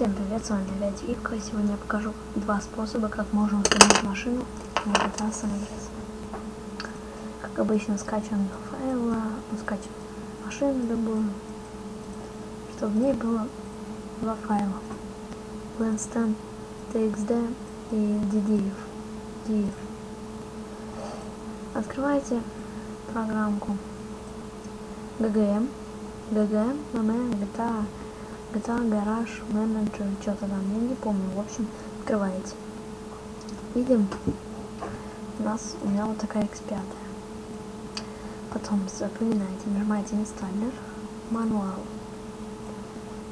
Всем привет, с вами опять Вивка. Сегодня я покажу два способа, как можно установить машину GTA San Andreas. Как обычно, скачиваем два ну, скачиваем машину любую, чтобы в ней было два файла. Planstamp TXD и DDF. DF. Открывайте программку GGM, GGM, MM, GTA, GTA Garage Manager, что-то там, я не помню, в общем, открываете. Видим, у нас у меня вот такая X5. Потом запоминаете, нажимаете инсталлер, мануал.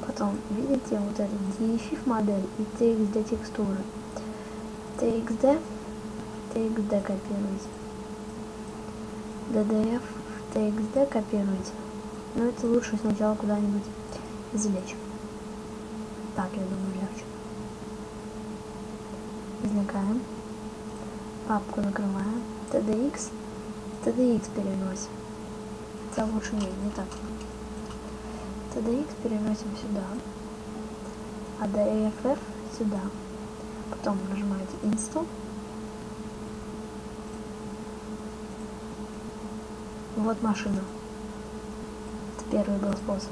Потом видите вот это DFIF модель и TXD текстуры. TXD, TXD копируете. DDF в TXD копируете. Но это лучше сначала куда-нибудь извлечь. Так, я думаю, легче. Извлекаем. Папку закрываем. TDX. TDX переносим. Это лучше не, не так. TDX переносим сюда. А DAFF сюда. Потом нажимаете Install. Вот машина. Это первый был способ.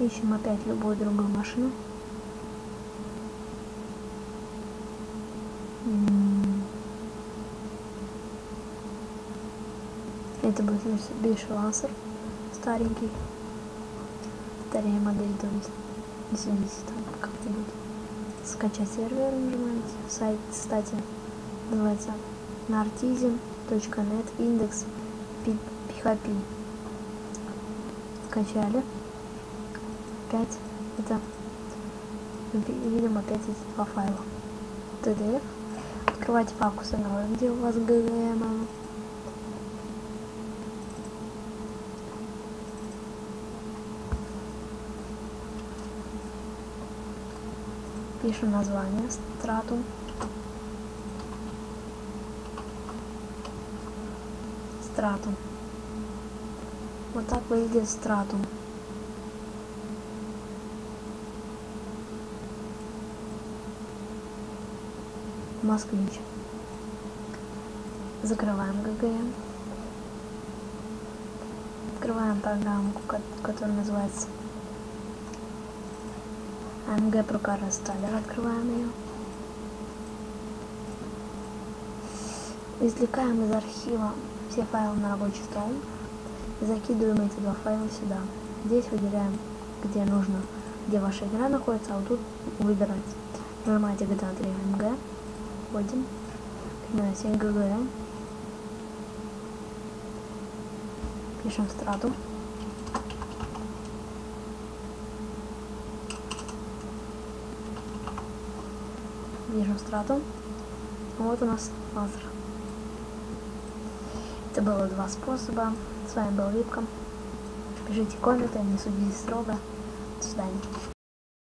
Ищем опять любую другую машину. Это будет Mitsubishi Lancer, старенький, старее модель, то есть, извините, там как-то будет. Скачать сервер нажимаете, сайт, кстати, называется nartisan.net индекс PHP. Скачали. Опять это видим опять эти два файла. TDF. Открывайте папку с где у вас GGM. Пишем название стратум. Стратум. Вот так выглядит стратум. Москвич. Закрываем GGM. Открываем программку, которая называется AMG Procar Installer. Открываем ее. Извлекаем из архива все файлы на рабочий стол. Закидываем эти два файла сюда. Здесь выделяем, где нужно, где ваша игра находится, а вот тут выбирать. Нажимаете GTA 3 AMG на 7 ГГ. Пишем страту. Пишем страту. Вот у нас лазер. Это было два способа. С вами был Випка. Пишите комменты, не судите строго. До свидания.